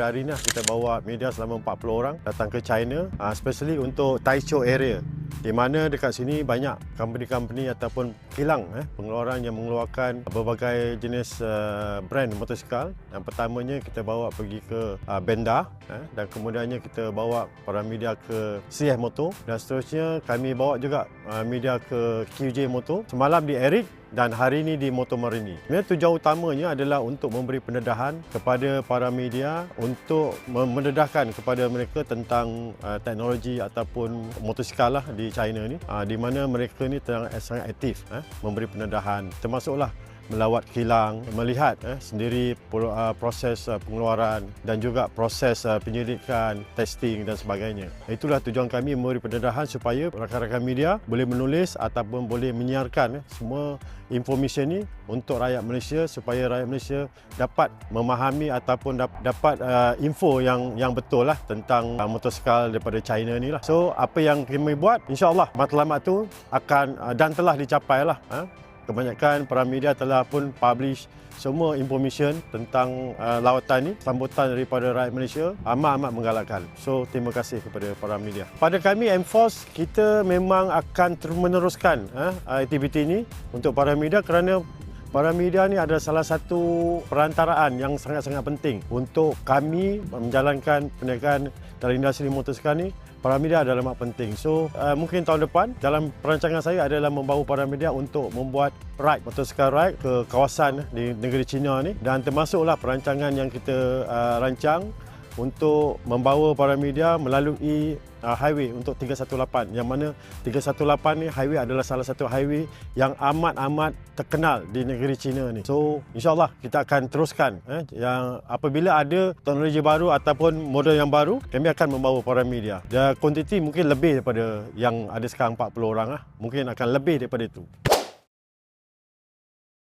hari ni lah kita bawa media selama 40 orang datang ke China, especially untuk Taichung area di mana dekat sini banyak company-company ataupun kilang eh, pengeluaran yang mengeluarkan berbagai jenis uh, brand motosikal. Yang pertamanya kita bawa pergi ke uh, Benda eh, dan kemudiannya kita bawa para media ke CF Moto dan seterusnya kami bawa juga uh, media ke QJ Moto. Semalam di Eric dan hari ini di Moto Marini. Sebenarnya tujuan utamanya adalah untuk memberi pendedahan kepada para media untuk mendedahkan kepada mereka tentang uh, teknologi ataupun motosikal lah di China ni uh, di mana mereka ni sangat aktif eh, memberi pendedahan. Termasuklah melawat kilang, melihat eh, sendiri uh, proses uh, pengeluaran dan juga proses uh, penyelidikan, testing dan sebagainya. Itulah tujuan kami memberi pendedahan supaya rakan-rakan media boleh menulis ataupun boleh menyiarkan eh, semua informasi ini untuk rakyat Malaysia supaya rakyat Malaysia dapat memahami ataupun dapat uh, info yang yang betul lah tentang uh, motosikal daripada China ni lah. So apa yang kami buat insyaAllah matlamat tu akan uh, dan telah dicapai lah. Uh, kebanyakan para media telah pun publish semua information tentang uh, lawatan ni sambutan daripada rakyat Malaysia amat-amat menggalakkan. So terima kasih kepada para media. Pada kami Enforce kita memang akan terus meneruskan uh, aktiviti ini untuk para media kerana Para media ni adalah salah satu perantaraan yang sangat-sangat penting untuk kami menjalankan perniagaan dalam industri motosikal ni para media adalah amat penting. So uh, mungkin tahun depan dalam perancangan saya adalah membawa para media untuk membuat ride motosikal ride ke kawasan di negeri China ni dan termasuklah perancangan yang kita uh, rancang untuk membawa para media melalui uh, highway untuk 318 yang mana 318 ni highway adalah salah satu highway yang amat-amat terkenal di negeri China ni. So insyaallah kita akan teruskan eh, yang apabila ada teknologi baru ataupun model yang baru kami akan membawa para media. Dan kuantiti mungkin lebih daripada yang ada sekarang 40 orang lah. Mungkin akan lebih daripada itu.